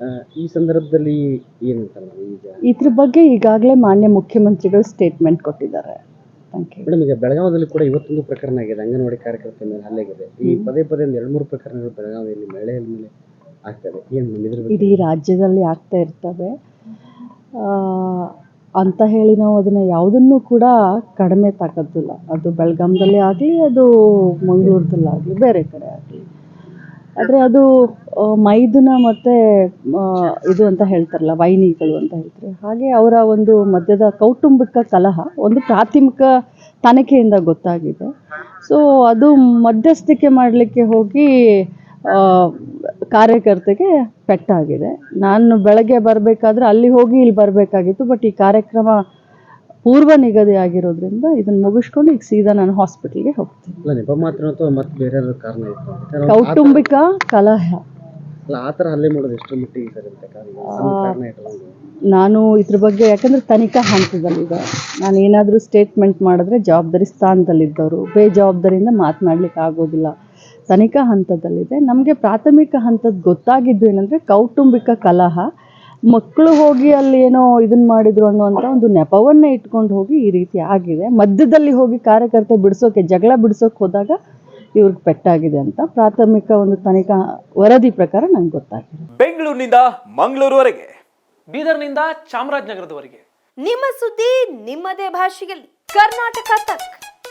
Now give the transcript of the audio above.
ಆ, ಈ ಸಂದರ್ಭದಲ್ಲಿ ಏನಂತಾರೆ ಈಗ? ಇದ್ರ ಬಗ್ಗೆ ಈಗಾಗಲೇ ಮಾನ್ಯ ಮುಖ್ಯಮಂತ್ರಿಗಳು ಸ್ಟೇಟ್ಮೆಂಟ್ ಕೊಟ್ಟಿದ್ದಾರೆ. ಮೇಡಮ್ ಈಗ ಬೆಳಗಾವದಲ್ಲಿ ಕೂಡ ಇವತ್ತೊಂದು ಪ್ರಕರಣ ಆಗಿದೆ. ಅಂಗನವಾಡಿ ಕಾರ್ಯಕರ್ತೆ ಮೇಲೆ ಹಲ್ಲೆಗಿದೆ ಈ ಪದೇ ಪದೇ ಒಂದು ಎರಡು ಮೂರು ಪ್ರಕರಣಗಳು ಬೆಳಗಾವಿಯಲ್ಲಿ ಮಹಿಳೆಯರ ಮೇಲೆ ಆಗ್ತದೆ. ಏನು ಇಡೀ ರಾಜ್ಯದಲ್ಲಿ ಆಗ್ತಾ ಇರ್ತವೆ. ಆ, ಅಂತ ಹೇಳಿ ನಾವು ಅದನ್ನ ಯಾವುದನ್ನು ಕೂಡ ಕಡಿಮೆ ತಾಕೋದಿಲ್ಲ ಅದು ಬೆಳಗಾಂದಲ್ಲೇ ಆಗಲಿ ಅದು ಮಂಗಳೂರದಲ್ಲಾಗಲಿ ಬೇರೆ ಕಡೆ ಆಗಲಿ. ಆದರೆ ಅದು ಮೈದನ ಮತ್ತೆ ಇದು ಅಂತ ಹೇಳ್ತಾರಲ್ಲ, ವೈನಿಗಳು ಅಂತ ಹೇಳ್ತಾರೆ. ಹಾಗೆ ಅವರ ಒಂದು ಮಧ್ಯದ ಕೌಟುಂಬಿಕ ಕಲಹ, ಒಂದು ಪ್ರಾಥಮಿಕ ತನಿಖೆಯಿಂದ ಗೊತ್ತಾಗಿದೆ. ಸೊ ಅದು ಮಧ್ಯಸ್ಥಿಕೆ ಮಾಡಲಿಕ್ಕೆ ಹೋಗಿ ಕಾರ್ಯಕರ್ತೆಗೆ ಪೆಟ್ಟಾಗಿದೆ. ನಾನು ಬೆಳಗ್ಗೆ ಬರಬೇಕಾದ್ರೆ ಅಲ್ಲಿ ಹೋಗಿ ಇಲ್ಲಿ ಬರಬೇಕಾಗಿತ್ತು ಬಟ್ ಈ ಕಾರ್ಯಕ್ರಮ ಪೂರ್ವ ನಿಗದಿ ಆಗಿರೋದ್ರಿಂದ ಇದನ್ನ ಮುಗಿಸ್ಕೊಂಡು ಈಗ ಸೀದಾ ನಾನು ಹಾಸ್ಪಿಟಲ್ಗೆ ಹೋಗ್ತೀನಿ. ಅಲ್ಲ ನೆಪ ಮಾತ್ರ ಅಥವಾ ಮತ್ತೆ ಬೇರೆ ಯಾವ್ದಾದ್ರು ಕಾರಣ ಇತ್ತು? ಅಂತ? ಯಾಕಂದ್ರೆ ಆ ಥರ- ಕೌಟುಂಬಿಕ ಕಲಹ. ಅಲ್ಲ ಆ ಥರ ಹಲ್ಲೆ ಮಾಡೋದು ಎಷ್ಟು ಮಟ್ಟಿಗೆ ಸರ್ ಅಂತ ಕಾರಣ ಸಣ್ಣ ಕಾರಣ ಇಟ್ಕೊಂಡು ನಾನು ಇದ್ರ ಬಗ್ಗೆ ಯಾಕಂದ್ರೆ ತನಿಖಾ ಹಂತದಲ್ಲಿದೆ ನಾನು ಏನಾದರೂ ಸ್ಟೇಟ್ಮೆಂಟ್ ಮಾಡಿದ್ರೆ ಜವಾಬ್ದಾರಿ ಸ್ಥಾನದಲ್ಲಿದ್ದವರು ಬೇಜವಾಬ್ದಾರಿಯಿಂದ ಮಾತನಾಡ್ಲಿಕ್ಕೆ ಆಗೋದಿಲ್ಲ. ತನಿಖಾ ಹಂತದಲ್ಲಿದೆ. ನಮಗೆ ಪ್ರಾಥಮಿಕ ಹಂತದ ಗೊತ್ತಾಗಿದ್ದು ಏನಂದರೆ ಕೌಟುಂಬಿಕ ಕಲಹ ಮಕ್ಕಳು ಹೋಗಿ ಅಲ್ಲಿ ಏನೋ ಇದನ್ನ ಮಾಡಿದ್ರು ಅನ್ನುವಂತ ಒಂದು ನೆಪವನ್ನೇ ಇಟ್ಕೊಂಡು ಹೋಗಿ ಈ ರೀತಿ ಆಗಿದೆ. ಮಧ್ಯದಲ್ಲಿ ಹೋಗಿ ಕಾರ್ಯಕರ್ತೆ ಬಿಡಿಸೋಕೆ ಜಗಳ ಬಿಡಿಸೋಕೆ ಹೋದಾಗ ಇವ್ರಿಗೆ ಪೆಟ್ಟಾಗಿದೆ ಅಂತ ಪ್ರಾಥಮಿಕ ಒಂದು ತನಿಖಾ ವರದಿ ಪ್ರಕಾರ ನಂಗೆ ಗೊತ್ತಾಗಿದೆ. ಬೆಂಗಳೂರಿನಿಂದ ಮಂಗಳೂರುವರೆಗೆ. ಬೀದರ್ನಿಂದ ಚಾಮರಾಜನಗರದವರೆಗೆ. ನಿಮ್ಮ ಸುದ್ದಿ ನಿಮ್ಮದೇ ಭಾಷೆಯಲ್ಲಿ. ಕರ್ನಾಟಕ ತಕ್.